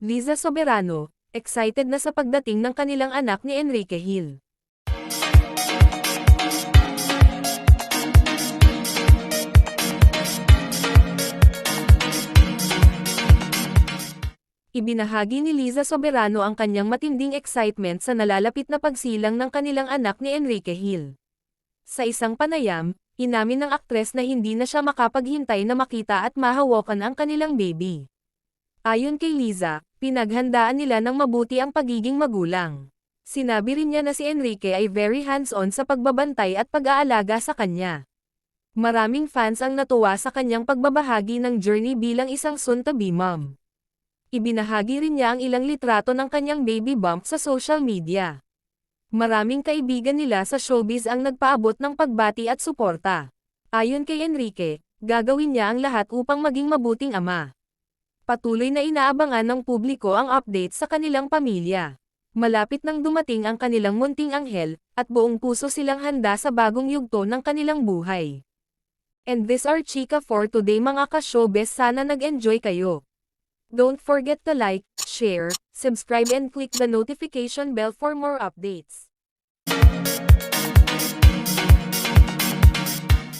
Liza Soberano, excited na sa pagdating ng kanilang anak ni Enrique Hill. Ibinahagi ni Liza Soberano ang kanyang matinding excitement sa nalalapit na pagsilang ng kanilang anak ni Enrique Hill. Sa isang panayam, inamin ng aktres na hindi na siya makapaghintay na makita at mahawakan ang kanilang baby. Ayon kay Liza, pinaghandaan nila ng mabuti ang pagiging magulang. Sinabi rin niya na si Enrique ay very hands-on sa pagbabantay at pag-aalaga sa kanya. Maraming fans ang natuwa sa kanyang pagbabahagi ng journey bilang isang soon-to-be mom. Ibinahagi rin niya ang ilang litrato ng kanyang baby bump sa social media. Maraming kaibigan nila sa showbiz ang nagpaabot ng pagbati at suporta. Ayon kay Enrique, gagawin niya ang lahat upang maging mabuting ama. Patuloy na inaabangan ng publiko ang update sa kanilang pamilya. Malapit nang dumating ang kanilang munting anghel, at buong puso silang handa sa bagong yugto ng kanilang buhay. And this are Chika for today mga ka-showbiz sana nag-enjoy kayo. Don't forget to like, share, subscribe and click the notification bell for more updates.